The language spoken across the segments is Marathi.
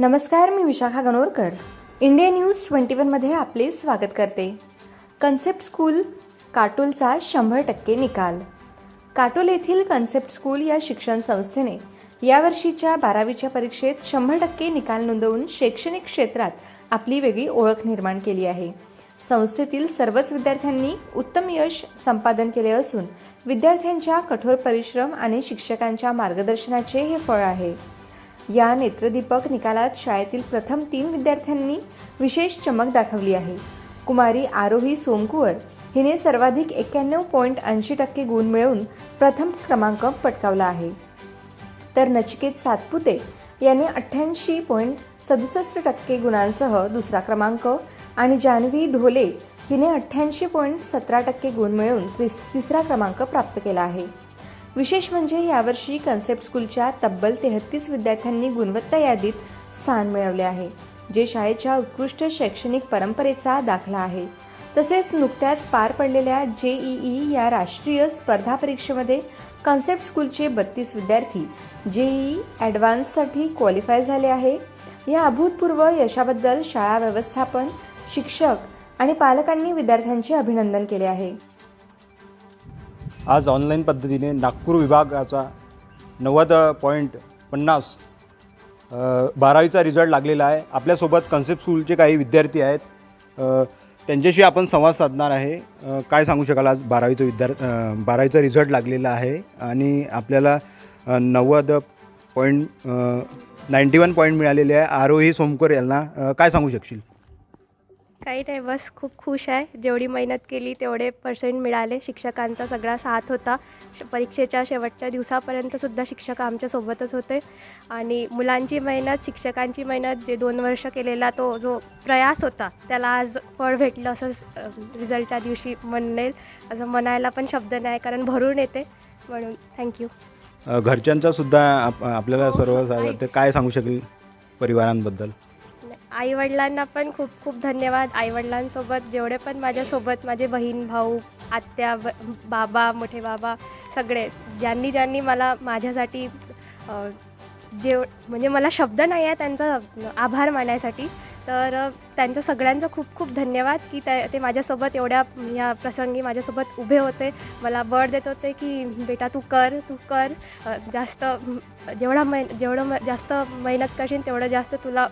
नमस्कार मी Vishakha Ganorkar. India news twenty वनमध्ये आपले स्वागत करते. कन्सेप्ट स्कूल काटोलचा शंभर टक्के निकाल. काटोल येथील कन्सेप्ट स्कूल या शिक्षण संस्थेने यावर्षीच्या बारावीच्या परीक्षेत शंभर टक्के निकाल नोंदवून शैक्षणिक क्षेत्रात आपली वेगळी ओळख निर्माण केली आहे. संस्थेतील सर्वच विद्यार्थ्यांनी उत्तम यश संपादन केले असून विद्यार्थ्यांच्या कठोर परिश्रम आणि शिक्षकांच्या मार्गदर्शनाचे हे फळ आहे. या नेत्रदीपक निकालात शाळेतील प्रथम तीन विद्यार्थ्यांनी विशेष चमक दाखवली आहे. कुमारी आरोही सोमकुवर हिने सर्वाधिक एक्क्याण्णव पॉईंट ऐंशी टक्के गुण मिळवून प्रथम क्रमांक पटकावला आहे. तर नचिकेत सातपुते यांनी अठ्ठ्याऐंशी पॉईंट सदुसष्ट टक्के गुणांसह दुसरा क्रमांक आणि जान्हवी ढोले हिने अठ्ठ्याऐंशी पॉईंट सतरा टक्के गुण मिळवून तिस तिसरा क्रमांक प्राप्त केला आहे. विशेष म्हणजे यावर्षी कन्सेप्ट स्कूलच्या तब्बल तेहतीस विद्यार्थ्यांनी गुणवत्ता यादीत स्थान मिळवले आहे जे शाळेच्या उत्कृष्ट शैक्षणिक परंपरेचा दाखला आहे. तसेच नुकत्याच पार पडलेल्या जेईई या राष्ट्रीय स्पर्धा परीक्षेमध्ये कन्सेप्ट स्कूलचे बत्तीस विद्यार्थी जेईई ॲडव्हान्ससाठी क्वालिफाय झाले आहे. या अभूतपूर्व यशाबद्दल शाळा व्यवस्थापन शिक्षक आणि पालकांनी विद्यार्थ्यांचे अभिनंदन केले आहे. आज ऑनलाईन पद्धतीने नागपूर विभागाचा नव्वद पॉईंट पन्नास बारावीचा रिझल्ट लागलेला आहे. आपल्यासोबत कन्सेप्ट स्कूलचे काही विद्यार्थी आहेत. त्यांच्याशी आपण संवाद साधणार आहे. काय सांगू शकाल आज बारावीचं विद्यार्थी बारावीचा रिझल्ट लागलेला आहे आणि आपल्याला नव्वद पॉईंट नाईंटी वन पॉईंट मिळालेले आहे. आरोही सोमकर यांना काय सांगू शकशील? काही नाही बस खूप खुश आहे. जेवढी मेहनत केली तेवढे पर्सेंट मिळाले. शिक्षकांचा सगळा साथ होता. परीक्षेच्या शेवटच्या दिवसापर्यंतसुद्धा शिक्षक आमच्यासोबतच होते. आणि मुलांची मेहनत शिक्षकांची मेहनत जे दोन वर्ष केलेला तो जो प्रयास होता त्याला आज फळ भेटलं असंच रिझल्टच्या दिवशी म्हणेल. असं म्हणायला पण शब्द नाही कारण भरून येते. म्हणून थँक्यू अ, घरच्यांचा सुद्धा आप आपल्याला सर्व ते काय सांगू शकेल परिवारांबद्दल? आईवडिलांना पण खूप खूप धन्यवाद. आईवडिलांसोबत जेवढे पण माझ्यासोबत माझे बहीण भाऊ आत्या ब बाबा मोठे बाबा सगळे ज्यांनी ज्यांनी मला माझ्यासाठी जेव म्हणजे मला शब्द नाही आहे त्यांचा आभार मानायसाठी तर त्यांचं सगळ्यांचं खूप खूप धन्यवाद की त्या ते माझ्यासोबत एवढ्या या प्रसंगी माझ्यासोबत उभे होते. मला बळ देत होते की बेटा तू कर तू कर. जास्त जेवढा मै जेवढं म जास्त मेहनत करशील तेवढं जास्त तुला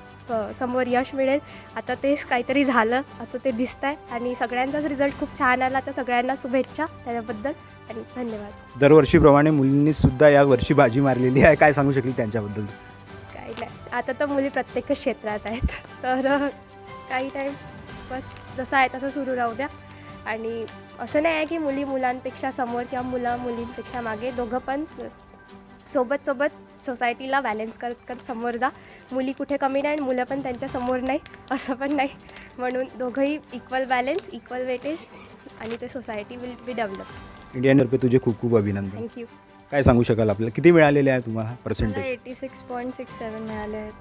समोर यश मिळेल. आता तेच काहीतरी झालं. आता ते दिसत आहे आणि सगळ्यांचाच रिझल्ट खूप छान आला. तर सगळ्यांना शुभेच्छा त्याच्याबद्दल आणि धन्यवाद. दरवर्षीप्रमाणे मुलींनी सुद्धा या वर्षी बाजी मारलेली आहे. काय सांगू शकेल त्यांच्याबद्दल? आता तर मुली प्रत्येक क्षेत्रात आहेत. तर काही नाही बस जसं आहे तसं सुरू राहू द्या. आणि असं नाही आहे की मुली मुलांपेक्षा समोर किंवा मुलं मुलींपेक्षा मागे दोघं पण सोबत सोबत सोसायटीला बॅलन्स करत करत समोर जा. मुली कुठे कमी नाही आणि मुलं पण त्यांच्यासमोर नाही असं पण नाही. म्हणून दोघंही इक्वल बॅलन्स इक्वल वेटेज आणि ते सोसायटी विल बी डेव्हलप इंडियनतर्फे तुझे खूप खूप अभिनंदन. थँक्यू काय सांगू शकाल आपल्याला? किती मिळालेले आहे तुम्हाला मला percentage eighty six point six seven मिळाले आहेत.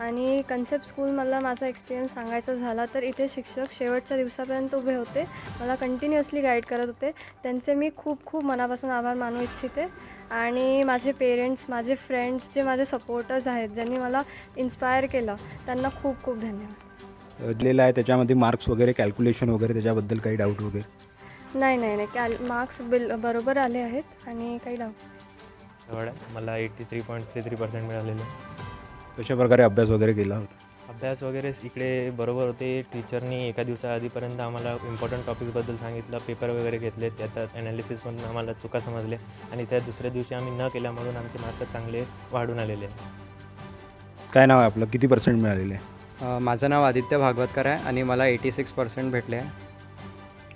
आणि कन्सेप्ट स्कूलमधला माझा एक्सपिरियन्स सांगायचा झाला तर इथे शिक्षक शेवटच्या दिवसापर्यंत उभे होते. मला कंटिन्युअसली गाईड करत होते. त्यांचे मी खूप खूप मनापासून आभार मानू इच्छिते. आणि माझे पेरेंट्स माझे फ्रेंड्स जे माझे सपोर्टर्स आहेत ज्यांनी मला इन्स्पायर केलं त्यांना खूप खूप धन्यवाद. दिलेलं आहे त्याच्यामध्ये मार्क्स वगैरे कॅल्क्युलेशन वगैरे त्याच्याबद्दल काही डाऊट वगैरे? नाही नाही नाही. कॅल मार्क्स बिल बरोबर आले आहेत आणि काही डाऊट एवढं मला eighty three point three three percent मिळालेले. कशा प्रकारे अभ्यास वगैरे केला होता? अभ्यास वगैरे इकडे बरोबर होते. टीचरनी एका दिवसाआधीपर्यंत आम्हाला इम्पॉर्टंट टॉपिक्सबद्दल सांगितलं. पेपर वगैरे घेतले. त्यात ॲनालिसिस पण आम्हाला चुका समजले आणि त्या दुसऱ्या दिवशी आम्ही न केल्या म्हणून आमचे मार्क चांगले वाढून आलेले. आहेत काय नाव आहे आपलं? किती पर्सेंट मिळालेले? आहे अ, माझं नाव आदित्य भागवतकर आहे आणि मला एटी सिक्स पर्सेंट भेटले आहे.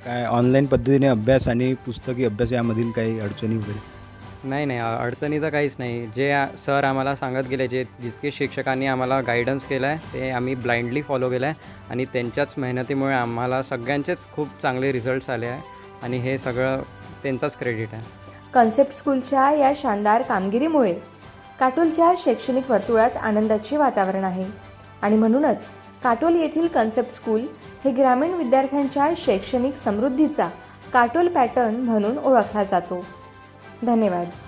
काय ऑनलाईन पद्धतीने अभ्यास आणि पुस्तकी अभ्यास यामधील काही अडचणी वगैरे? नाही नाही अडचणी तर काहीच नाही. जे सर आम्हाला सांगत गेले जे जितके शिक्षकांनी आम्हाला गायडन्स केलं आहे ते आम्ही ब्लाइंडली फॉलो केलं आहे आणि त्यांच्याच मेहनतीमुळे आम्हाला सगळ्यांचेच खूप चांगले रिझल्ट्स आले आहे आणि हे सगळं त्यांचाच क्रेडिट आहे. कन्सेप्ट स्कूलच्या या शानदार कामगिरीमुळे काटोलच्या शैक्षणिक वर्तुळात आनंदाचे वातावरण आहे. आणि म्हणूनच काटोल येथील कन्सेप्ट स्कूल हे ग्रामीण विद्यार्थ्यांच्या शैक्षणिक समृद्धीचा काटोल पॅटर्न म्हणून ओळखला जातो. धन्यवाद.